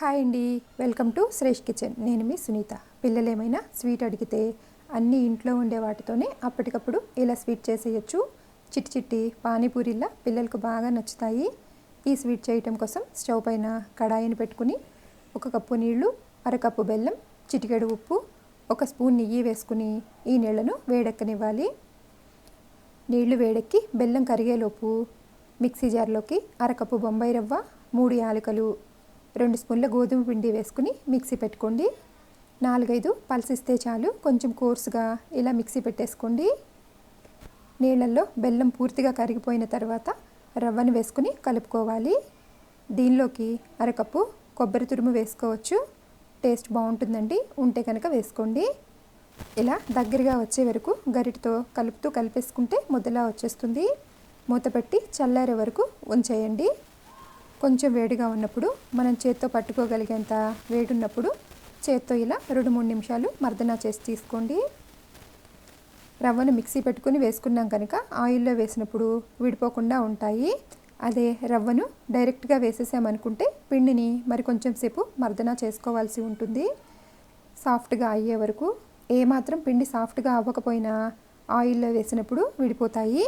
Hi అండి. Welcome to Shresh kitchen. నేను మీ సునీత. పిల్లలు ఏమైనా స్వీట్ అడిగితే అన్నీ ఇంట్లో ఉండే వాటితోనే అప్పటికప్పుడు ఇలా స్వీట్ చేసేయచ్చు. చిట్టి చిట్టి పానీపూరిలా పిల్లలకు బాగా నచ్చుతాయి. ఈ స్వీట్ చేయటం కోసం స్టవ్ పైన కడాయిని పెట్టుకుని ఒక కప్పు నీళ్ళు అరకప్పు బెల్లం చిటికెడు ఉప్పు ఒక స్పూన్ నెయ్యి వేసుకుని ఈ నీళ్ళను వేడెక్కనివ్వాలి. నీళ్ళు వేడెక్కి బెల్లం కరిగేలోపు మిక్సీ జార్లోకి అరకప్పు బొంబాయి రవ్వ మూడు యాలకులు రెండు స్పూన్ల గోధుమ పిండి వేసుకుని మిక్సీ పెట్టుకోండి. నాలుగైదు పల్సిస్తే చాలు. కొంచెం కోర్సుగా ఇలా మిక్సీ పెట్టేసుకోండి. నీళ్ళల్లో బెల్లం పూర్తిగా కరిగిపోయిన తర్వాత రవ్వను వేసుకుని కలుపుకోవాలి. దీనిలోకి అరకప్పు కొబ్బరి తురుము వేసుకోవచ్చు. టేస్ట్ బాగుంటుందండి. ఉంటే కనుక వేసుకోండి. ఇలా దగ్గరగా వచ్చే వరకు గరిటతో కలుపుతూ కలిపేసుకుంటే ముద్దలా వచ్చేస్తుంది. మూత పెట్టి చల్లారే వరకు ఉంచేయండి. కొంచెం వేడిగా ఉన్నప్పుడు మనం చేత్తో పట్టుకోగలిగేంత వేడి ఉన్నప్పుడు చేత్తో ఇలా రెండు మూడు నిమిషాలు మర్దనా చేసి తీసుకోండి. రవ్వను మిక్సీ పెట్టుకుని వేసుకున్నాం కనుక ఆయిల్లో వేసినప్పుడు విడిపోకుండా ఉంటాయి. అదే రవ్వను డైరెక్ట్గా వేసేసామనుకుంటే పిండిని మరి కొంచెం సేపు మర్దనా చేసుకోవాల్సి ఉంటుంది. సాఫ్ట్గా అయ్యే వరకు ఏమాత్రం పిండి సాఫ్ట్గా అవ్వకపోయినా ఆయిల్లో వేసినప్పుడు విడిపోతాయి.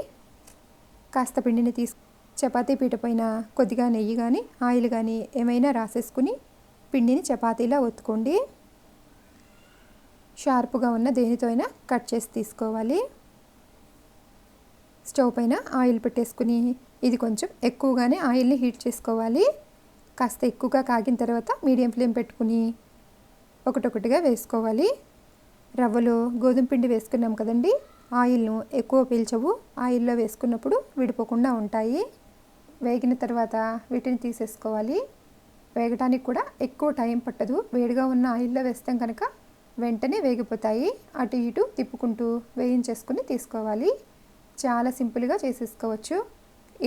కాస్త పిండిని తీసుకు చపాతీ పీట పైన కొద్దిగా నెయ్యి కానీ ఆయిల్ కానీ ఏమైనా రాసేసుకుని పిండిని చపాతీలా ఒత్తుకోండి. షార్ప్గా ఉన్న దేనితో అయినా కట్ చేసి తీసుకోవాలి. స్టవ్ పైన ఆయిల్ పెట్టేసుకుని ఇది కొంచెం ఎక్కువగానే ఆయిల్ని హీట్ చేసుకోవాలి. కాస్త ఎక్కువగా కాగిన తర్వాత మీడియం ఫ్లేమ్ పెట్టుకుని ఒకటొకటిగా వేసుకోవాలి. రవ్వలో గోధుమ పిండి వేసుకున్నాం కదండి ఆయిల్ను ఎక్కువ పీల్చవు. ఆయిల్లో వేసుకున్నప్పుడు విడిపోకుండా ఉంటాయి. వేగిన తర్వాత వీటిని తీసేసుకోవాలి. వేగటానికి కూడా ఎక్కువ టైం పట్టదు. వేడిగా ఉన్న ఆయిల్లో వేస్తాం కనుక వెంటనే వేగిపోతాయి. అటు ఇటు తిప్పుకుంటూ వేయించేసుకుని తీసుకోవాలి. చాలా సింపుల్గా చేసేసుకోవచ్చు.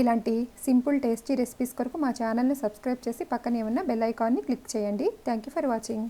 ఇలాంటి సింపుల్ టేస్టీ రెసిపీస్ కొరకు మా ఛానల్ని సబ్స్క్రైబ్ చేసి పక్కనే ఉన్న బెల్ ఐకాన్ని క్లిక్ చేయండి. Thank you for watching.